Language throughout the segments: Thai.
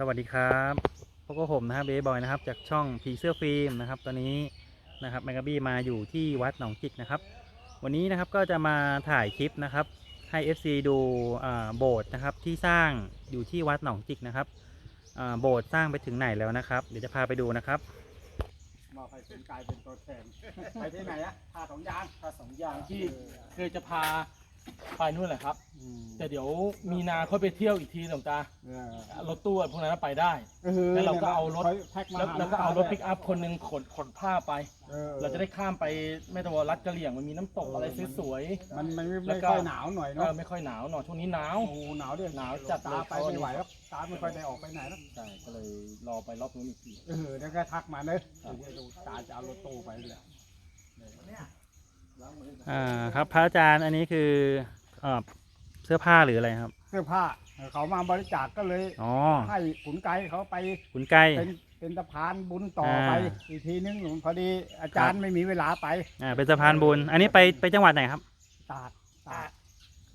สวัสดีครับพวกบผมนะครับเบย์บอยนะครับ จากช่องผีเสื้อฟิล์มนะครับ ตอนนี้นะครับแมกกาบี้มาอยู่ที่วัดหนองจิกนะครับ วันนี้นะครับก็จะมาถ่ายคลิปนะครับ ให้ FC ดูอ่าโบสถ์นะครับที่สร้างอยู่ที่วัดหนองจิกนะครับอ่าโบสถ์สร้างไปถึงไหนแล้วนะครับ เดี๋ยวจะพาไปดูนะครับมอบให้เป็นกลายเป็นตัวแทนไปที่ไหนอะท่าสองยางถ้าสองอย่างที่เคยจะพา ไปนู่นแหละครับ อืมแต่เดี๋ยวมีนาค่อยไปเที่ยวอีกทีหลวงตาเออรถตู้พวกนั้นไปได้ ออแล้วเราก็เอารถคยแพ็คมาแล้วหแล้วก็เอารถปิกอัพคนหนึ่งขนขนผ้าไป ออเราจะได้ข้ามไปแม่ตะวันรัดกะเหลี่ยงมันมีน้ำตกอะไรสวย มันมันไม่แล้ไม่วก็ ค่อยหนาวหน่อยๆเอเนาะอไม่ค่อยหนาวหน่อยช่วงนี้หนาว โอ้โหหนาวด้วยหนาวจัดตาไปไม่ไหวแล้วตาไม่ค่อยได้ออกไปไหนแล้วใช่ก็เลยรอไปรอบนู้นอีกที เออแล้วก็ทักมาเนอะครับเดี๋ยวดูตาจะเอารถตู้ไปเลย อ่าครับพระอาจารย์อันนี้คือเอ่อเสื้อผ้าหรืออะไรครับ เสื้อผ้าเขามาบริจาคก็เลย อ๋อให้ขุนไกด์เขาไปขุนไก่เป็นเป็นสะพานบุญต่ออ่าไปอีกทีนึงพอดีอาจารย์ไม่มีเวลาไปอ่าเป็นสะพานบุญ อันนี้ไปไปจังหวัดไหนครับตาดตาด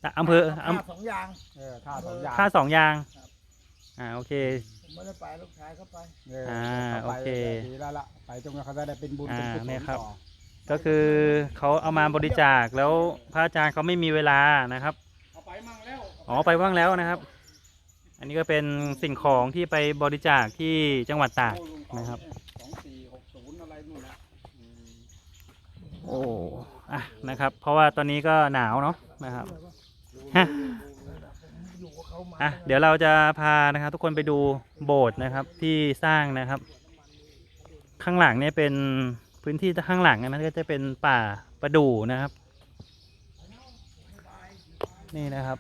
อะอำเภออำสองอย่าง เออท่าสองยางท่าสองยางครับ อ่าโอเค ผมไม่ได้ไปลูกชายเขาไป เอออ่าเขาไปโอเคดีแล้วล่ะไปตรงนั้นเขาจะได้เป็นบุญอ่าเป็นกุศเนี่ลยครับ ต่อ ก็คือเขาเอามาบริจาคแล้วพระอาจารย์เขาไม่มีเวลานะครับเอาไปมั่งแล้วอ๋อไปว่างแล้วนะครับ อันนี้ก็เป็นสิ่งของที่ไปบริจาคที่จังหวัดตากนะครับสองสี่หกศูนย์อะไรนู่นนะอืมโอ้อะนะครับ เพราะว่าตอนนี้ก็หนาวเนาะนะครับฮะอะเดี๋ยวเราจะพานะครับ ทุกคนไปดูโบสถ์นะครับที่สร้างนะครับ ข้างหลังเนี่ยเป็น พื้นที่ข้างหลังนะก็จะเป็นป่าประดู่นะครับ นี่นะครับ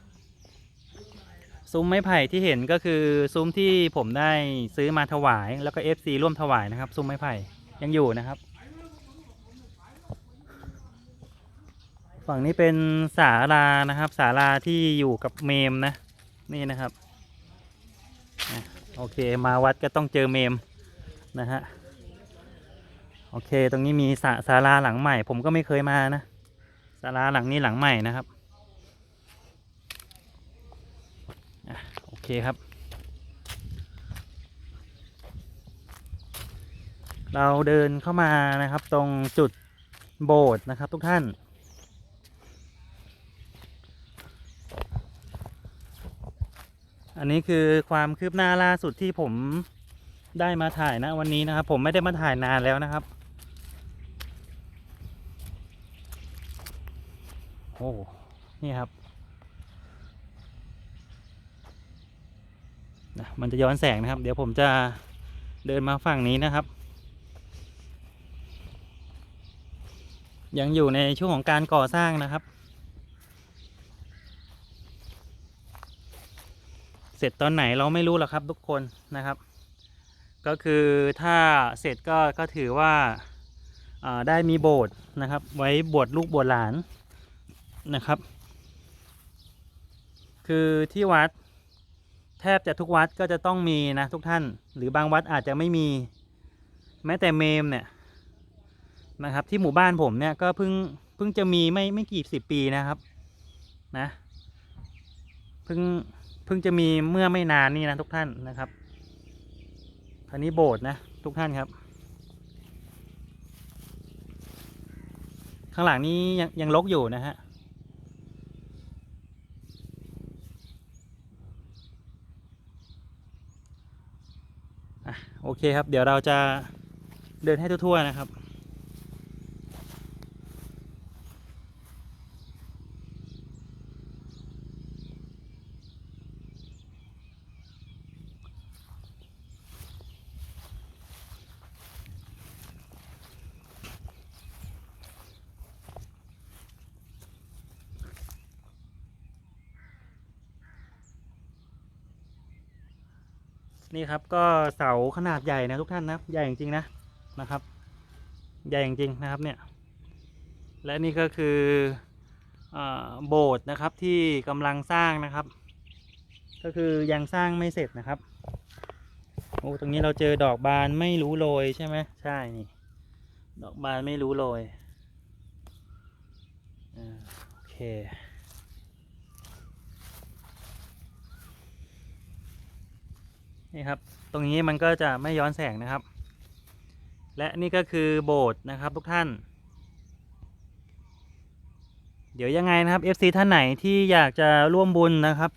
ซุ้มไม้ไผ่ที่เห็นก็คือซุ้มที่ผมได้ซื้อมาถวาย แล้วก็ FC ร่วมถวายนะครับ ซุ้มไม้ไผ่ยังอยู่นะครับ ฝั่งนี้เป็นศาลานะครับศาลาที่อยู่กับเมมนะ นี่นะครับ โอเคมาวัดก็ต้องเจอเมมนะฮะ โอเค ตรงนี้มีศาศาลาหลังใหม่ ผมก็ไม่เคยมานะศาลาหลังนี้หลังใหม่นะครับอโอเคครับ เราเดินเข้ามานะครับตรงจุดโบสถ์นะครับทุกท่าน อันนี้คือความคืบหน้าล่าสุดที่ผมได้มาถ่ายนะวันนี้นะครับ ผมไม่ได้มาถ่ายนานแล้วนะครับ อ้นี่ครับนะมันจะย้อนแสงนะครับ เดี๋ยวผมจะเดินมาฝั่งนี้นะครับ ยังอยู่ในช่วงของการก่อสร้างนะครับ เสร็จตอนไหนเราไม่รู้หรอกครับทุกคนนะครับ ก็คือถ้าเสร็จก็ก็ถือว่าอ่าได้มีโบสถ์นะครับ ไว้บวชลูกบวชหลาน นะครับ คือที่วัดแทบจะทุกวัดก็จะต้องมีนะทุกท่าน หรือบางวัดอาจจะไม่มีแม้แต่เมมเนี่ยนะครับ ที่หมู่บ้านผมเนี่ยก็เพิ่งเพิ่งจะมีไม่ไม่กี่สิบปีนะครับนะเพิ่งเพิ่งจะมีเมื่อไม่นานนี่นะทุกท่านนะครับครานี้โบสถ์นะทุกท่านครับ ข้างหลังนี้ยังยังลกอยู่นะฮะอะ โอเคครับ เดี๋ยวเราจะเดินให้ทั่วๆนะครับ นี่ครับก็เสาขนาดใหญ่นะทุกท่านนะใหญ่จริงๆนะนะครับ ใหญ่จริงๆนะครับเนี่ยและนี่ก็คือโบสถ์นะครับที่กำลังสร้างนะครับ ก็คือยังสร้างไม่เสร็จนะครับโอ้ตรงนี้เราเจอดอกบานไม่รู้โรยใช่ไหมใช่นี่ดอกบานไม่รู้โรยโอเค นี่ครับ ตรงนี้มันก็จะไม่ย้อนแสงนะครับ และนี่ก็คือโบสถ์นะครับทุกท่าน เดี๋ยวยังไงนะครับ FC ท่านไหนที่อยากจะร่วมบุญนะครับ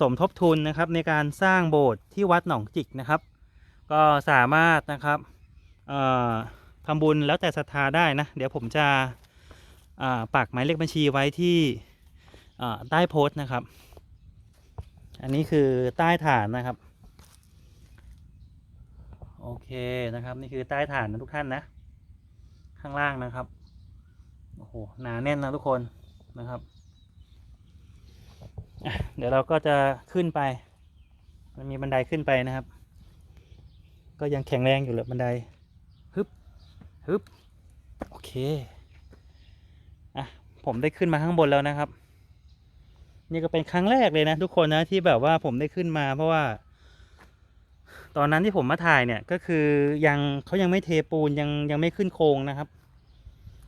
สมทบทุนนะครับในการสร้างโบสถ์ที่วัดหนองจิกนะครับ ก็สามารถนะครับทำบุญแล้วแต่ศรัทธาได้นะ เดี๋ยวผมจะปักหมายเลขบัญชีไว้ที่ใต้โพสต์นะครับ อันนี้คือใต้ฐานนะครับ โอเคนะครับ นี่คือใต้ฐานนะทุกท่านนะ ข้างล่างนะครับโอ้โหหนาแน่นนะทุกคนนะครับ เดี๋ยวเราก็จะขึ้นไป มันมีบันไดขึ้นไปนะครับ ก็ยังแข็งแรงอยู่เลยบันไดฮึบฮึบโอเคอะผมได้ขึ้นมาข้างบนแล้วนะครับ นี่ก็เป็นครั้งแรกเลยนะทุกคนนะที่แบบว่าผมได้ขึ้นมาเพราะว่า ตอนนั้นที่ผมมาถ่ายเนี่ยก็คือยังเขายังไม่เทปูนยังยังไม่ขึ้นโครงนะครับ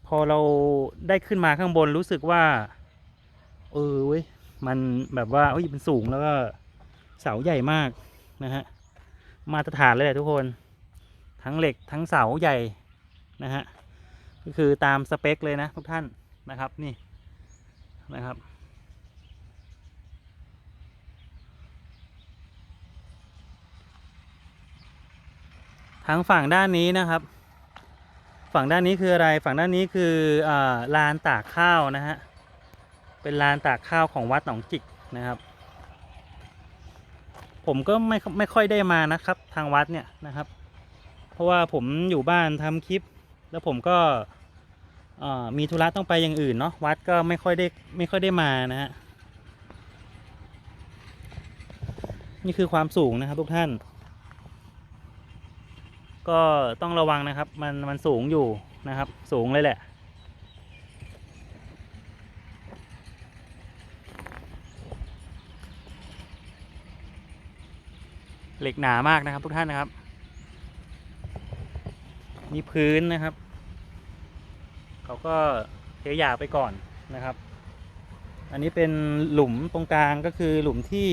พอเราได้ขึ้นมาข้างบนรู้สึกว่า เออเว้ยมันแบบว่าเอ้ยมันสูงแล้วก็เสาใหญ่มากนะฮะมาตรฐานเลยแหละทุกคน ทั้งเหล็กทั้งเสาใหญ่นะฮะก็คือตามสเปคเลยนะทุกท่านนะครับนี่นะครับ ทั้งฝั่งด้านนี้นะครับ ฝั่งด้านนี้คืออะไรฝั่งด้านนี้คืออลานตากข้าวนะฮะเป็นลานตากข้าวของวัดหนองจิกนะครับ ผมก็ไม่ไม่ค่อยได้มานะครับ ทางวัดเนี่ยนะครับ เพราะว่าผมอยู่บ้านทำคลิป แล้วผมก็มีธุระต้องไปอย่างอื่นเนาะวัดก็ไม่ค่อยได้ไม่ค่อยได้มานะฮะนี่คือความสูงนะครับทุกท่าน ก็ต้องระวังนะครับ มันมันสูงอยู่นะครับ สูงเลยแหละ เหล็กหนามากนะครับทุกท่านนะครับนี่พื้นนะครับ เขาก็เทหยาไปก่อนนะครับ อันนี้เป็นหลุมตรงกลางก็คือหลุมที่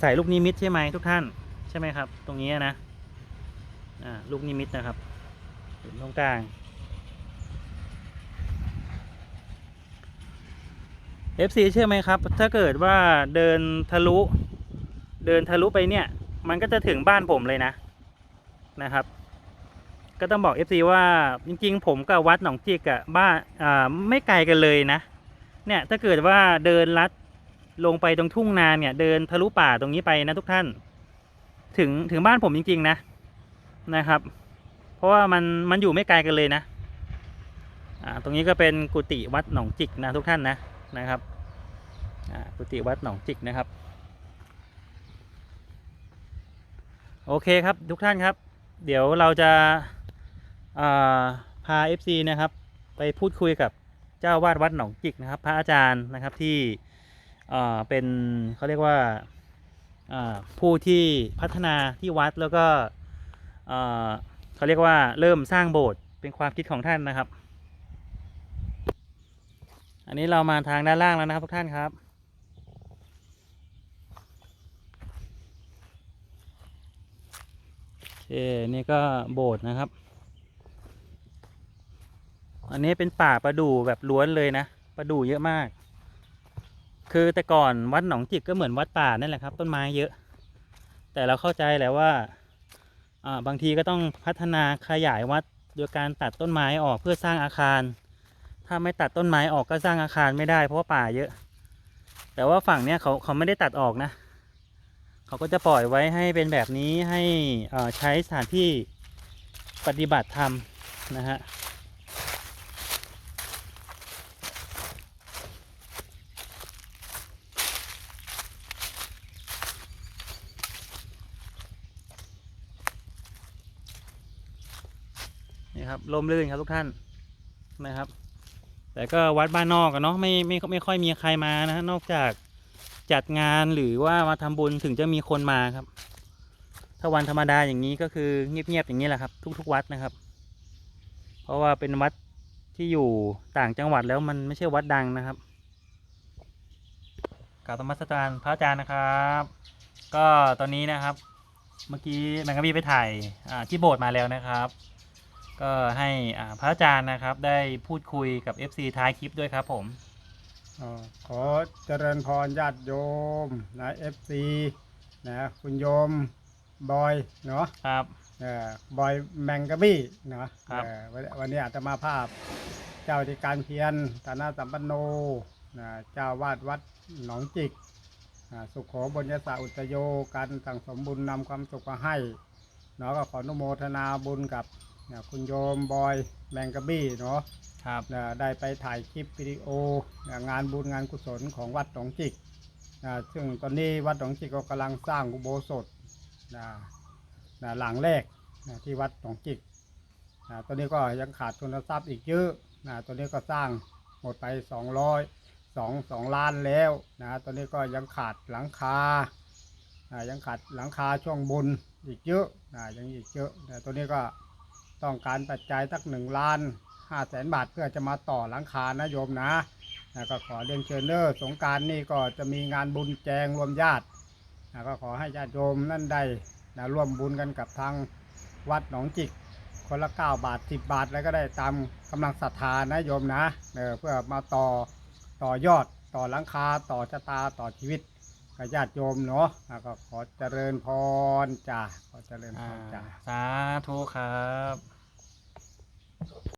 ใส่ลูกนิมิตใช่ไหมทุกท่านใช่ไหมครับ ตรงนี้นะ ลูกนิมิตนะครับอยู่ตรงกลาง FC เชื่อไหมครับ ถ้าเกิดว่าเดินทะลุ เดินทะลุไปเนี่ย มันก็จะถึงบ้านผมเลยนะนะครับ ก็ต้องบอก FC ว่าจริงๆ ผมกับวัดหนองจิกอะบ้านอ่าไม่ไกลกันเลยนะ เนี่ยถ้าเกิดว่าเดินลัดลงไปตรงทุ่งนาเนี่ย เดินทะลุป่าตรงนี้ไปนะทุกท่าน ถึงถึงบ้านผมจริง ๆ นะ นะครับ เพราะว่ามันมันอยู่ไม่ไกลกันเลยนะอ่าตรงนี้ก็เป็นกุฏิวัดหนองจิกนะทุกท่านนะนะครับอ่ากุฏิวัดหนองจิกนะครับ โอเคครับทุกท่านครับ เดี๋ยวเราจะอ่าพา FC นะครับ ไปพูดคุยกับเจ้าวาดวัดหนองจิกนะครับ พระอาจารย์นะครับที่อ่าเป็นเขาเรียกว่าอ่าผู้ที่พัฒนาที่วัดแล้วก็ เขาเรียกว่าเริ่มสร้างโบสถ์เป็นความคิดของท่านนะครับ อันนี้เรามาทางด้านล่างแล้วนะครับทุกท่านครับ โอเค นี่ก็โบสถ์นะครับ อันนี้เป็นป่าประดู่แบบล้วนเลยนะ ประดู่เยอะมาก คือแต่ก่อนวัดหนองจิกก็เหมือนวัดป่านั่นแหละครับ ต้นไม้เยอะ แต่เราเข้าใจและว่าอ่า บางทีก็ต้องพัฒนาขยายวัดโดยการตัดต้นไม้ออกเพื่อสร้างอาคาร ถ้าไม่ตัดต้นไม้ออกก็สร้างอาคารไม่ได้เพราะว่าป่าเยอะ แต่ว่าฝั่งเนี้ยเขาเขาไม่ได้ตัดออกนะ เขาก็จะปล่อยไว้ให้เป็นแบบนี้ให้ใช้สถานที่ปฏิบัติธรรมนะฮะ ครับลมลื่นครับทุกท่านนะครับ แต่ก็วัดบ้านนอกกันเนาะไม่ไม่ไม่ค่อยมีใครมานะนอกจากจัดงานหรือว่ามาทำบุญถึงจะมีคนมาครับ ถ้าวันธรรมดาอย่างนี้ก็คือเงียบๆอย่างนี้แหละครับ ทุก ๆ วัดนะครับ เพราะว่าเป็นวัดที่อยู่ต่างจังหวัดแล้วมันไม่ใช่วัดดังนะครับกราบธรรมสการพระอาจารย์นะครับ ก็ตอนนี้นะครับ เมื่อกี้แมงกะบี้ไปถ่ายที่โบสถ์มาแล้วนะครับ ก็ให้อ่าพระอาจารย์นะครับได้พูดคุยกับ FC ท้ายคลิปด้วยครับผมอ๋อขอเจริญพรญาติโยมนะเอฟซีนะคุณโยมบอยเนาะครับเอ่อบอยแมงกะบี้เนาะครับเอ่อวันวันนี้อาตมาภาพ เจ้าที่การเพียรฐานะสัมปันโนนะเจ้าวาดวัดหนองจิกอ่าสุขโขบุญญาสาอุตโยการสั่งสมบุญนำความสุขมาให้เนาะก็ขออนุโมทนาบุญกับ นะคุณโยมบอยแมงกะบี้เนาะครับนะได้ไปถ่ายคลิปวิดีโอนะงานบุญงานกุศลของวัดหนองจิกนะซึ่งตอนนี้วัดหนองจิกก็กำลังสร้างอุโบสถนะนะหลังแรกนะที่วัดหนองจิกนะตอนนี้ก็ยังขาดทุนทรัพย์อีกเยอะนะตอนนี้ก็สร้างหมดไปสองร้อยสองสองล้านแล้วนะตอนนี้ก็ยังขาดหลังคานะยังขาดหลังคาช่วงบนอีกเยอะนะยังอีกเยอะนะตัวนี้ก็ ต้องการปัจจัยสักหนึ่งล้านห้าแสนบาทเพื่อจะมาต่อหลังคานะโยมนะนะก็ขอเรียนเชิญเนอร์สงการนี่ก็จะมีงานบุญแจงรวมญาตินะก็ขอให้ญาติโยมนั่นได้นะร่วมบุญกันกับทางวัดหนองจิก คนละ 9 บาท 10 บาทแล้วก็ได้ตามกำลังศรัทธานะโยมนะเเพื่อมาต่อต่อยอดต่อหลังคาต่อชะตาต่อชีวิต กับญาติโยมเนาะแล้วก็ขอเจริญพรจ้าขอเจริญพอ่ารจ้า สาธุครับ